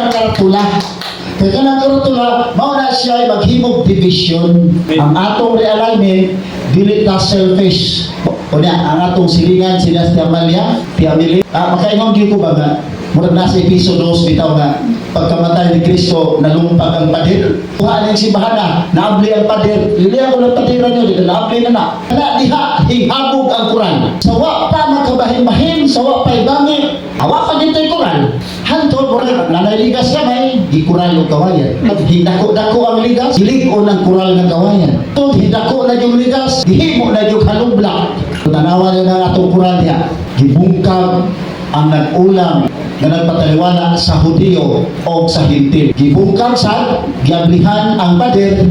ang karatula. Kaya ka ng karatula, mao na siya ay maghimog division. Ang atong realignment, dili ta selfish. O niya, ang atong silingan, sila si Amalia, Piamili. Ah, makaingon ko ba nga, murag nasa episo 2 bitaw nga, pagkamatay ni Kristo, nalumpag ang pader. Kuha ang simbahan na, naabli ang pader. Lili ako ng padiran nyo, dito naabli na na. Kana diha, hihabog ang Quran. Sawa pa magkabahin-bahin, sawa pa ibangin. Awa pa dito yung Quran. Hantod, murag nanaligas ka may, ikural o kawayan. Pag hindako-dako ang ligas, hilig-o ng kural ng kawayan. Tod, hindako na yung ligas, hihimo na yung halublak. Tanawa na ng atong Quran niya, gibungkag ang nag-ulam na nagpataliwala sa Hudiyo o sa Hintil. Gibungkag sa giablihan ang pader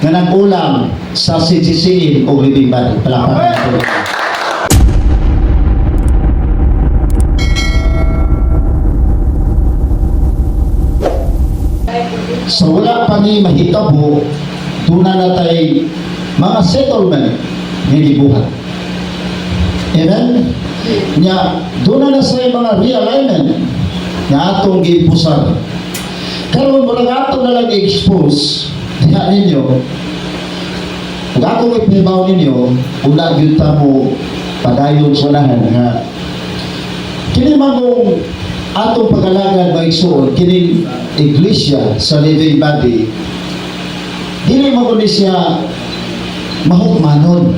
nga nag-ulam sa sisisiin o living body. Palakpakan. Sa wala pa ni mahitabo, tuna na tay mga settlement nga gibuhat. Amen? Nya, doon na sa mga realignment nga atong gipusar. Karon mo lang ato na lang expose diha ninyo. Kung ako ipibaw ninyo, una ta mo padayon sa unahan nga kini magong atong pag-alagad ba igsoon kini iglesia sa living body dili mo ni siya mahukmanon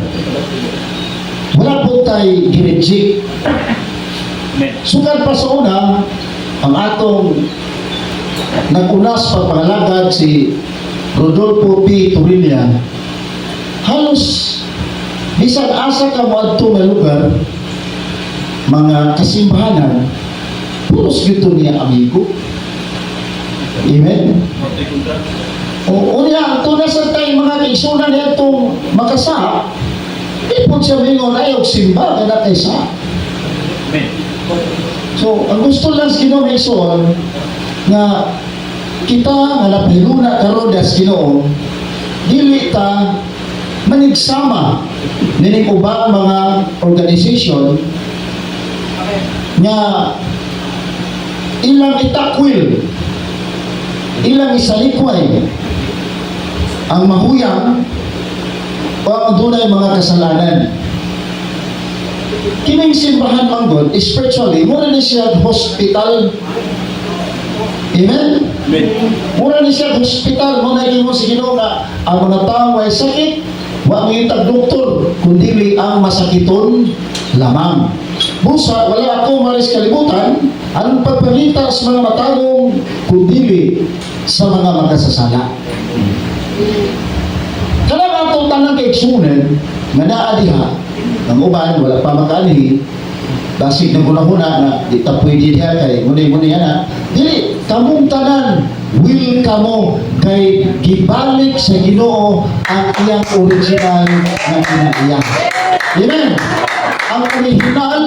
wala po tayo girejik sugal pa sa una ang atong nagunas pagpangalagad si Rodolfo P. Torilla halos bisan asa ka mo adto nga lugar mga kasimbahanan puros gito niya amigo. Amen? O unya ito na sa tayo mga kaisunan niya itong makasa di po siya mingon ayog simba kada kaysa So, ang gusto lang sa Ginoo may isuon nga kita nga napahiluna karon das Ginoo dili ta manigsama nining ubang mga organization nga ilang itakwil ilang isalikway ang mahuyang o ang dunay mga kasalanan kining simbahan manggod spiritually mura ni siya hospital Amen? Mura ni siya hospital mo na mo si Ginoo nga ang mga tao ay sakit wa mangitag doktor kundi ang masakiton lamang. Busa wala ako maris kalibutan ang pagpalita sa mga matagong kundi sa mga makasasala. Kaya nga naa diha ang uban wala pa makaani basig na guna-guna na di ta pwede diha kay muni-muni ana. Dili kamong tanan will kamo kay gibalik sa Ginoo ang iyang original nga kinaiya Amen. Ang original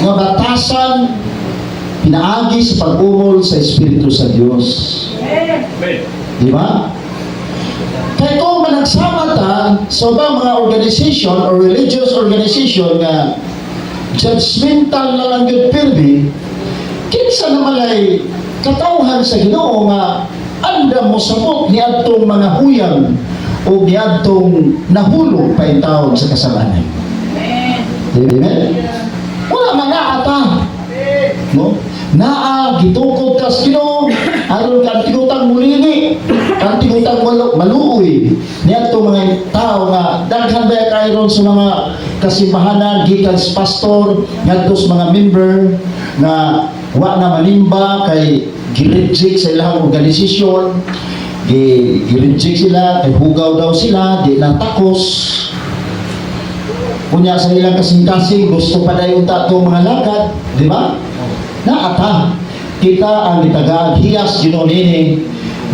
nga batasan pinaagi sa pag-umol sa Espiritu sa Dios di ba? Kaya kung managsama ta sa ibang mga organization or religious organization nga judgmental na lang yun pirmi, kinsa naman ay katauhan sa ginoo nga andam mo sabot ni adtong mga huyang o ni adtong nahulog pa yung taon sa kasalanan. Amen? Wala man ata. No? Naa, gitukod kas Ginoo, aron kan tigutang mulini, kan tigutang malu maluoy. Niya to mga tao nga daghan ba kayron sa mga kasimbahanan gikan sa pastor, ngadto sa mga member nga wa na manimba kay gireject sa ilang organisasyon, gi gireject sila kay hugaw daw sila, di na takos. Kunya sa ilang kasing-kasing gusto pa dayon ta mga lakad, di ba? Naata kita ang itagaag hiyas ginonini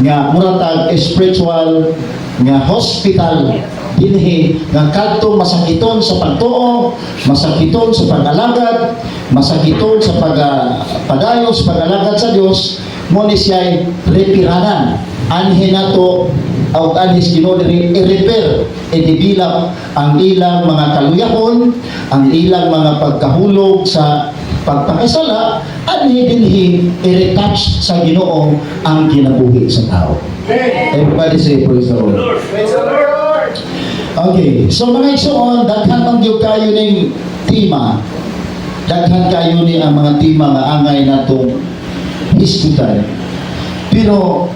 nga muratag spiritual nga hospital dinhi nga kadtong masakiton sa pagtuo, masakiton sa pag-alagad, masakiton sa pag padayon sa pag-alagad sa Dios, mo ni siya retiranan. Anhi nato o anis ginodiri i-repair, i-develop ang ilang mga kaluyahon, ang ilang mga pagkahulog sa pagpakasala, dinhi i-retouch sa Ginoo ang kinabuhi sa tao. Everybody say praise the Lord. Okay, so mga igsoon, daghan man gyud kayo ning tema. Daghan kayo ni ang mga tema nga angay natong hospital. Pero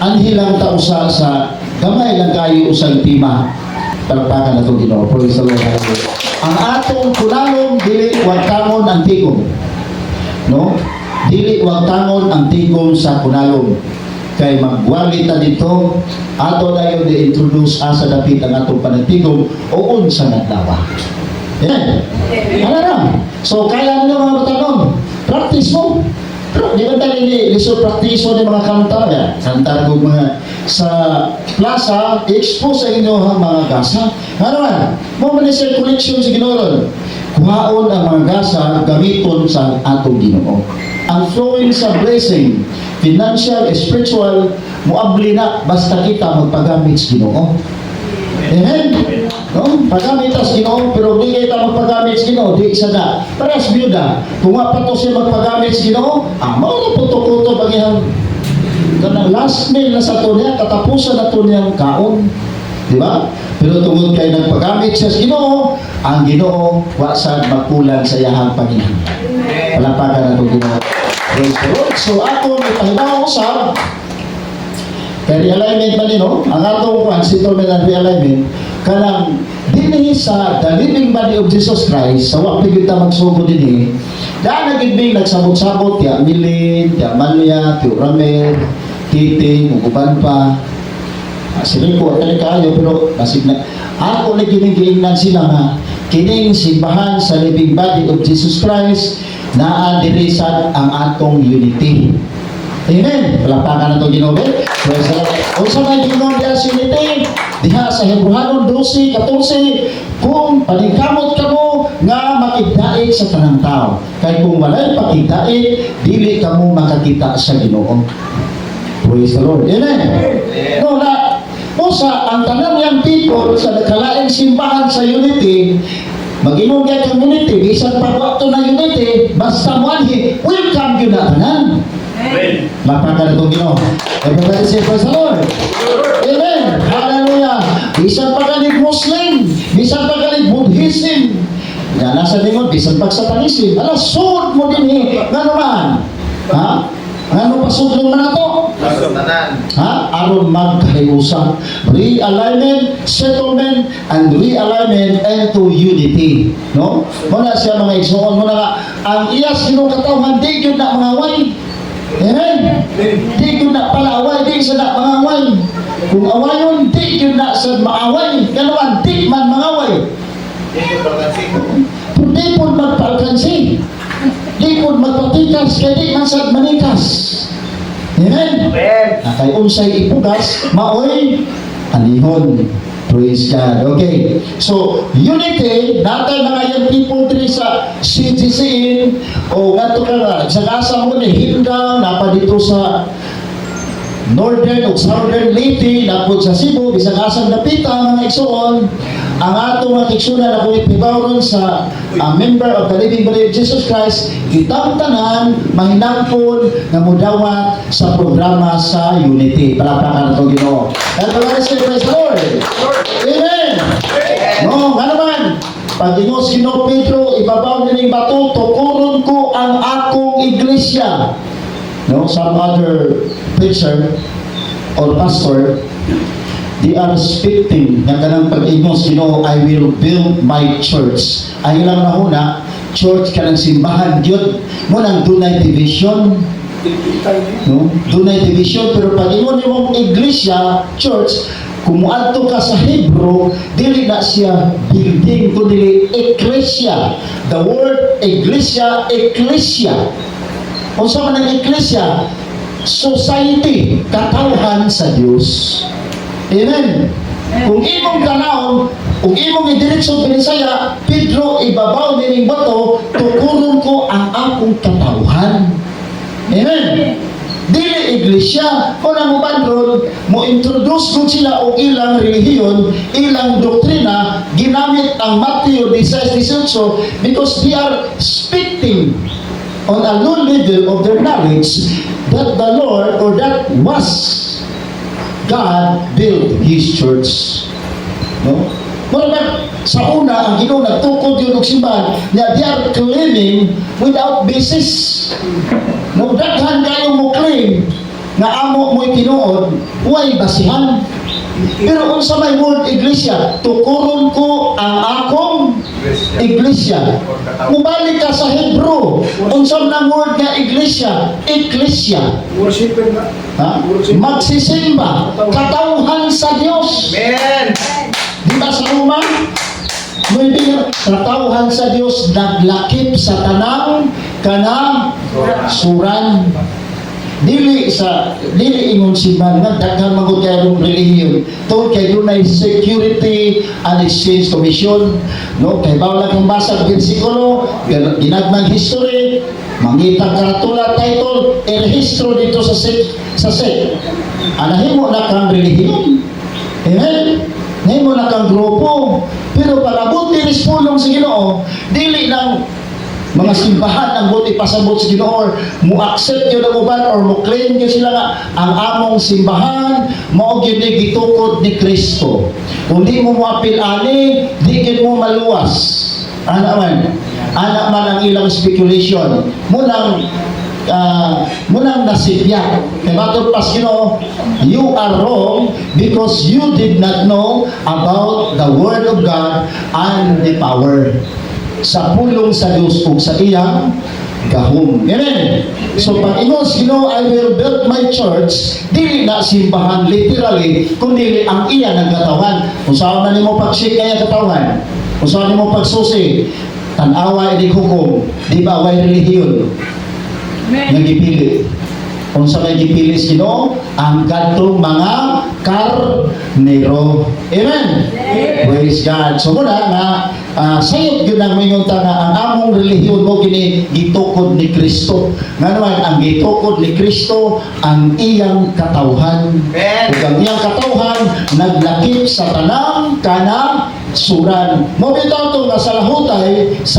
anhi lang ta usa sa gamay lang kayo usang tema. Palpakan na itong Ginoo. Praise the Lord. Ang atong kunalong dili wag tangon ang tigom. No? Dili wag tangon ang tigom sa kunalong kay magwali ta dito ato na yung i-introduce asa dapit ang atong panagtigom o unsa nagdawa. Yan. Ano na? So, kaya nyo mga batanon, practice mo. Di ba tayo ni lisod practice mo ng mga kanta ya? Kanta ko mga sa plaza, expose sa inyo ang mga gasa. Ano man? Mo man sa collection sa Ginoo. Kuhaon ang mga gasa gamiton sa atong Ginoo. Ang flowing sa blessing, financial, spiritual, muabli na basta kita magpagamit sa Ginoo. Amen? No? Paggamit as Ginoo, pero di kayo ta magpagamit sa Ginoo, di isa na. Parehas biyuda, kung nga pa to siya magpagamit sa Ginoo, ah, mauna puto-puto bagihang kanang last meal na sa to niya, katapusan na to niyang kaon. Di ba? Pero tungod kay nagpagamit siya sa Ginoo, ang Ginoo wa sad magkulang sa iyahang Panginoon. Palapakan na itong Ginoo. Praise the Lord. So ako may pahibaw usab, kaya realignment man no? ang atong kwan, settlement and realignment, kanang dinhi sa the living body of Jesus Christ, sa wapig kita magsugo dinhi, daan nagibing nagsabot-sabot, tiya Milin, tiya Malia, tiya Ramel, Titing, uban pa, Ah, sila ko, at kayo, pero basig na, ako na ginigiingnan sila nga, kining simbahan sa living body of Jesus Christ, naa diri ang atong unity. Amen. Palapakan na ito ginobe. Praise the Lord. Kung sa may ginoon diya diha sa Hebrehanon 12, 14, kung paningkamot ka nga makigdait sa tanang tao. Kay kung walay pakigdait, dili ka mo makakita sa ginoo. Praise the Lord. Amen. No, na, no, sa ang tanan yang people sa nakalaing simbahan sa unity, Mag-inom community, bisan pa na unity, basta mo welcome yun na tanan. Lapakan itong Ginoo. Everybody say praise the Lord. Amen. Hallelujah. Bisan pa kanig Muslim, bisan pa kanig Buddhism, nga nasa lingon, bisan pa satanism, ala, sud mo din eh. Nga naman. Ha? Ano pa sudlong man ato? Ha? Aron magkahiusan. Realignment, settlement, and realignment into unity. No? Muna siya mga igsoon mo na nga, ang iyas ginong katawhan, di yun na mga away. Amen? Di yun na pala away, di sa na mga away. Kung awayon, di yun na sa maaway. Ganawan, di man mga away. Di po magpalkansi. Di po magpatikas, kaya di man sa manikas. Amen? Na kay unsay ipugas, maoy anihon. Praise God. Okay. So, unity, natay mga yung people diri sa CGC o nga to nga, sa asa mo ni Hilda, napa dito sa Northern o Southern Leyte, napod sa Cebu, bisag asang napita mga igsoon, ang atong mga igsunan na kung ipibawron sa ah, member of the Living Body of Jesus Christ, kitang tanan, mahinampon, nga mudawat sa programa sa Unity. Palapakan ito, Ginoo. Everybody say, praise the Lord. Amen. No, nga naman, pag Ginoo Ginoo Pedro, ibabaw nining bato, tukuron ko ang akong iglesia. No, some other preacher or pastor, they are expecting nga kanang pag-ingos, you know, I will build my church. Ay lang na huna, church ka ng simbahan, yun, mo nang dunay division, no? Dunay division, pero pag ingon mo iglesia, church, kung muadto ka sa Hebrew, dili na siya building, kundi ecclesia. The word iglesia, ecclesia. Kung sa man ang iglesia, society, katawhan sa Diyos. Amen. Kung imong tanawon, kung imong idiretso Binisaya, Pedro, ibabaw nining bato, tukuron ko ang akong katawhan. Amen. Dili iglesia. O nang uban mo introduce ko sila o ilang relihiyon, ilang doktrina, ginamit ang Matthew 16-18 because they are expecting on a low level of their knowledge that the Lord or that was God built His church. No? Pero ba, sa una, ang Ginoo nagtukod yun og simbahan, na they are claiming without basis. No, daghan kayo mo claim na amo mo'y tinuod, huwag basihan. Pero unsa may word iglesia, tukuron ko ang akong iglesia. Mubalik ka sa Hebrew. Unsa nang word nga iglesia? Iglesia. Ha? Magsisimba. Katauhan sa Diyos. Amen. Di ba sa Roma? May bir, katauhan sa Diyos naglakip sa tanang kanang suran. Dili sa dili ingon si man nga daghan magud kay rong relihiyon. Tungod kay dunay security and exchange commission no? Kay bawal kang basa bersikulo ginagmang history mangitang karatula title erehistro dito sa set sa set anahimo na kang relihiyon. Amen? Nahimo na kang grupo. Pero palabot ni pulong sa Ginoo, dili ng mga simbahan ang buti pasabot sa Ginoo mo accept yun ang uban or mo claim yun sila nga ang among simbahan mao gyud ni gitukod ni Kristo. Kung di mo moapil ani, di gyud mo maluwas. Ana man, ana man ang ilang speculation. Munang uh, munang nasipya. Kay Matod pas Ginoo, you are wrong because you did not know about the Word of God and the power sa pulong sa Diyos ug sa iyang gahom. Amen. So pag ingos, you know, I will build my church, dili na simbahan literally, kundi ang iya ng katawan. Kung saan na nimo pagsik kaya katawan, kung saan nimo pagsusi, tanawa ini hukom, di ba, way relihiyon, nga gipili. Kung sa may gipili si Ginoo, ang kadtong mga karnero. Amen. Praise God. So muna nga uh, sayot gyud ang ta nga ang among relihiyon mo kini gitukod ni Kristo. Nga naman ang gitukod ni Kristo ang iyang katawhan. Ug ang iyang katawhan naglakip sa tanang kanang suran. Mo bitaw to nga sa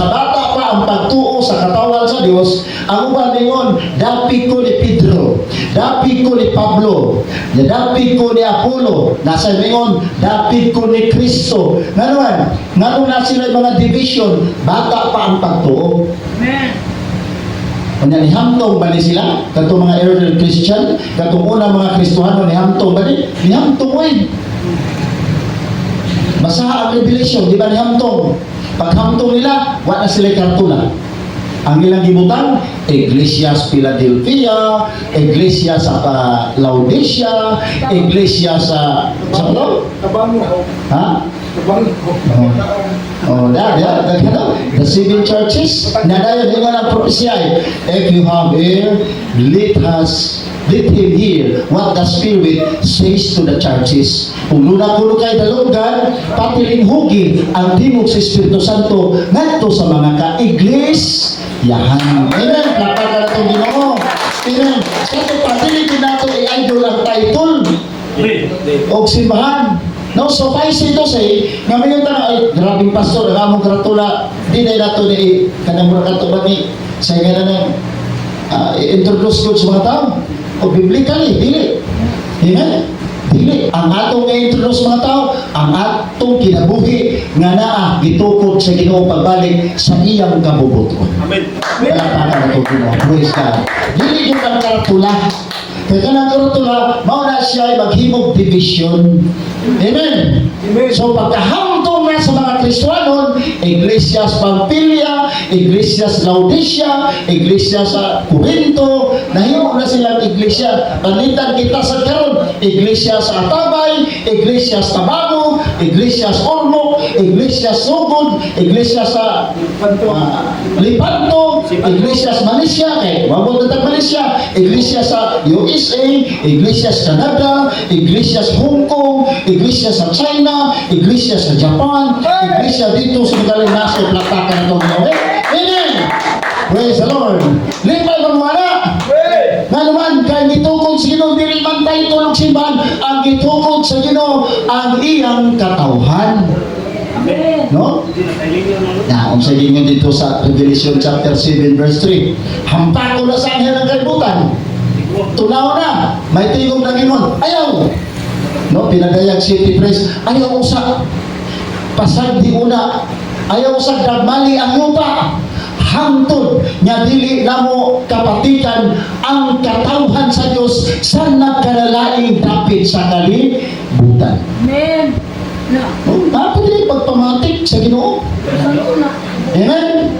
bata pa ang pagtuo sa katawan sa Dios, ang uban ningon dapit ko ni Pedro, dapit ko ni Pablo, ya dapit ko ni Apollo, nasa mingon dapit ko ni Kristo. Nga naman, nga nung na sila mga division, bata pa ang pagtuo. Kanya ni hamtong ba ni sila? Katong mga early Christian, katong una mga Kristohano ni hamtong ba ni? Ni hamtong eh. Basa ang Revelation, di ba ni hamtong? Pag hamtong nila, wala na sila kartula. Ang ilang gibutan, Iglesias Philadelphia, Iglesia sa ah, Laodicea, Iglesia sa sa ano? Tabango ho. Ha? Tabango ho. Oh, da, da, da, da, the seven churches, na dayon ingon ang propesya, if you have ear, let us let him hear what the Spirit says to the churches. Kung luna kuno kay dalunggan, pati rin hugi ang timog sa Espiritu Santo ngadto sa mga ka-iglis yahan. Amen. Plaka ka na itong ginoo. Amen. Sa ito, pati rin nato i-idol ang title o simbahan. No, so suffice ito say, nga mayon ta ay grabing pastor, nga mong karatula, di na nato ni kanang mura katuba ni sa nga na uh, introduce ko sa mga tao. O biblically, dili. Amen? Dili. Ang atong i-introduce mga tao, ang atong kinabuhi nga naa gitukod sa Ginoo pagbalik sa iyang kabubuton. Amen. Kaya para na ito Ginoo. Praise God. Dili yung ang karatula. Kaya ka ng karatula, mao na siya ay maghimog division. Amen. Amen. So pagkahamtong na sa mga Kristiyanon, Iglesias Pampilia, Iglesias Laodicea, Iglesias Corinto, nahimo na silang iglesia. Panitan kita sa karon, Iglesias Atabay, Iglesias Tabago, Iglesias Ormoc, Iglesias Sugod, Iglesias sa. Ah, Lipanto, Iglesias Malaysia, kay wabot na Malaysia, Iglesias sa USA, Iglesias Canada, Iglesias Hong Kong, Iglesias sa China, Iglesias sa Japan, Iglesia dito sa magaling nasa platakan ito ng Amen! Praise the Lord! Lipay mga wala! Hey. Nga naman, kay simbahan ang gitukod sa Ginoo ang iyang katawhan. No? Na ang sa inyo dito sa Revelation chapter 7 verse 3 hampa ko na sa anghel ng kalibutan. Tunaw na may tingog na gingon ayaw. No pinagayag city press ayaw usa pasag di una. Ayaw sa dagmali ang lupa hangtod nga dili namo kapatikan ang katawhan sa Dios sa nagkalalaing dapit sa kalibutan. Amen. Na, Oh, Dapat pagpamatik sa Ginoo. Amen.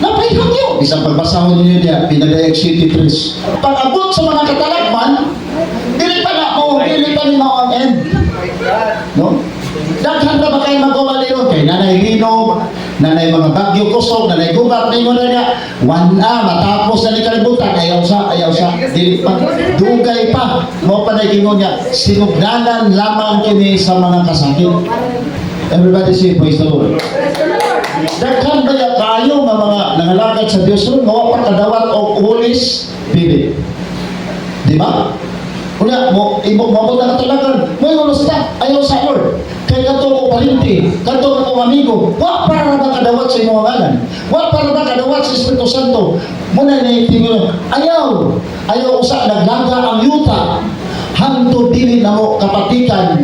Napahiham niyo. Isang pagbasahon ninyo niya, pinagayag city press. Pag abot sa mga katalagman, dili pa na mo, dili pa ni mao ang end. No? Daghan na ba kayo magawa nilo? Kay nanay linog, nanay mga bagyo kusog, nanay gubat, ninyo na niya. One na, matapos na ni kalibutan, ayaw sa, ayaw sa, dili dugay pa. Mo pa na gingon niya, sinugdanan lamang kini sa mga kasakit. Everybody say, praise the Lord. Daghan ba ya kayo nga mga nangalagad sa Dios ron nga wa pa kadawat og Holy Spirit. Di ba? Una, mo, imo mo na katalagan. Mo yung sa ayaw sa Lord. Kay kato ko palinti, kato ko amigo. Wa para ba kadawat sa imong ngalan? Wa para ba kadawat sa Espiritu Santo? Muna ni tingin, ayaw. Ayaw usa naglaga ang yuta. Hangtod dili na mo kapatikan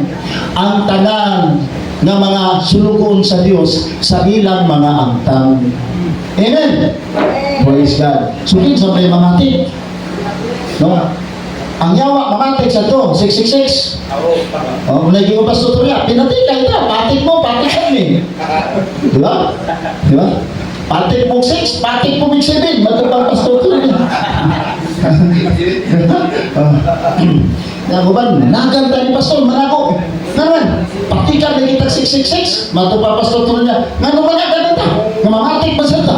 ang tanan nga mga sulugon sa Dios sa ilang mga angtang. Amen. Praise God. So, sa may mamati. No? Ang yawa, mamatik sa to, 666. Oh, mula yung pastor niya, pinatik ka ito, patik mo, patik kami. Di ba? Di ba? Patik mo 6, patik mo 7, matapang pastor niya. Nga ba, naganda ni pastor, manago. Naman, patikan na kita 666, matapang pastor niya. Nga naman nga ganun ta, nga mamatik ba siya ta?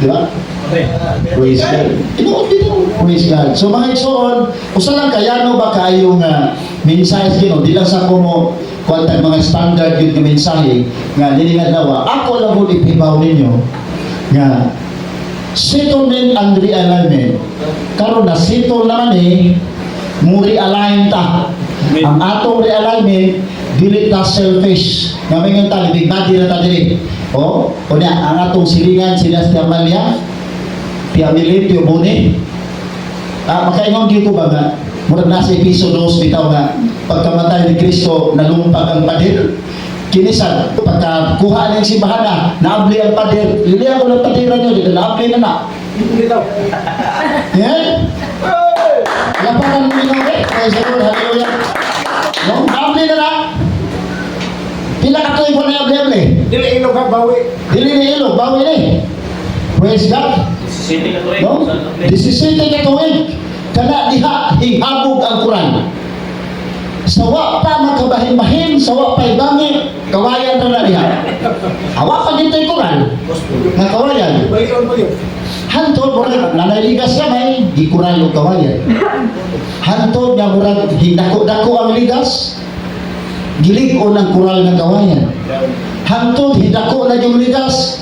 Di ba? Praise God. Ito, dito. Praise God. So mga igsoon, usa lang kayano ba kayo nga mensahe kino, di lang sa kumo kuwantang mga standard yun nga mensahe nga dili nga dawa. Ako lang mo ipibaw ninyo nga settlement and realignment. Karon na settle naman eh, mo realign ta. Ang atong realignment dili ta selfish. Nga may nga tali, big body na ta dili. O, o niya, ang atong silingan sila sa Amalia, Piamilit, Piobone. Ah, makaingon dito ba nga? Murag nasa episodo 2 bitaw nga pagkamatay ni Kristo nalumpag ang pader. Kinisan, pagkakuha ng simbahan na, naabli ang pader. Lili ako ng padiran nyo, dito naabli na na. Yan? Lapakan mo yun eh. Praise the Lord, hallelujah. No, naabli na na. Pila ka tuwing ko na abli-abli. Dili ilog ha, bawi. Dili ni ilog, bawi ni. Praise God. No? Disisente ka tuwing. Kana diha hihabog ang Quran. Sawa pa makabahin-bahin, sawa pa ibangi, kawayan na na diha. Hawa pa dito yung Quran. Nga kawayan. Hantod, murag, nanaligas siya may, di Quran yung kawayan. Hantod nga murag, hindako-dako ang ligas, gilig-o ng Quran ng kawayan. Hantod, hindako na yung ligas,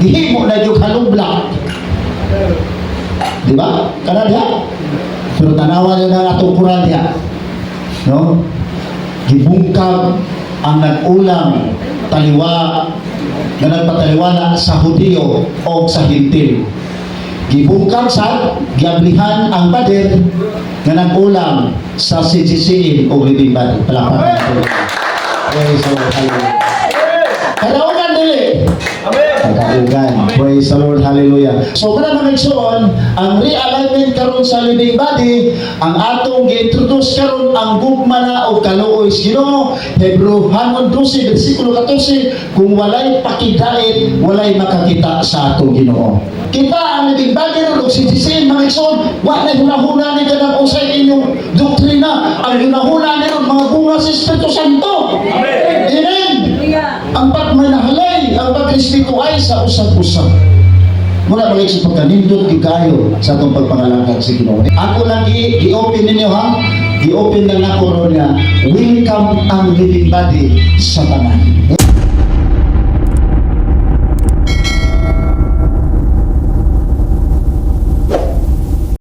gihimo na yung halublak. Di ba? Kana diha. Pero tanawa yun ang atong Quran diha. No? Gibungkag ang nag-ulang taliwa na nagpataliwala sa Hudiyo o sa Hintil. Gibungkag sa giablihan ang pader nga nag-ulang sa CCCin o Living Body. Palapakan natin. Praise the Lord. Hallelujah. Dili. Pagkaugan. Praise the Lord. Hallelujah. So, para mga igsoon, ang realignment karon sa living body, ang atong gi-introduce karon ang gugma na o kaluoy sa Ginoo. Hebrew 12 bersikulo 14, kung walay pakidait, walay makakita sa atong Ginoo. Kita ang living body ron og sisisin mga igsoon, wa na hunahuna ni ganang usay inyong doktrina. Ang hunahuna ni ron mga bunga sa Espiritu Santo. Amen. Amen. Ang pagmanahalay, ang pagrespeto ay sa usap-usap. Muna mga isip pagkanindot di kayo sa itong pagpangalangkag sa Ginoo. Ako lang i-open ninyo ha. I-open lang ako ron nga welcome ang living body sa tanan.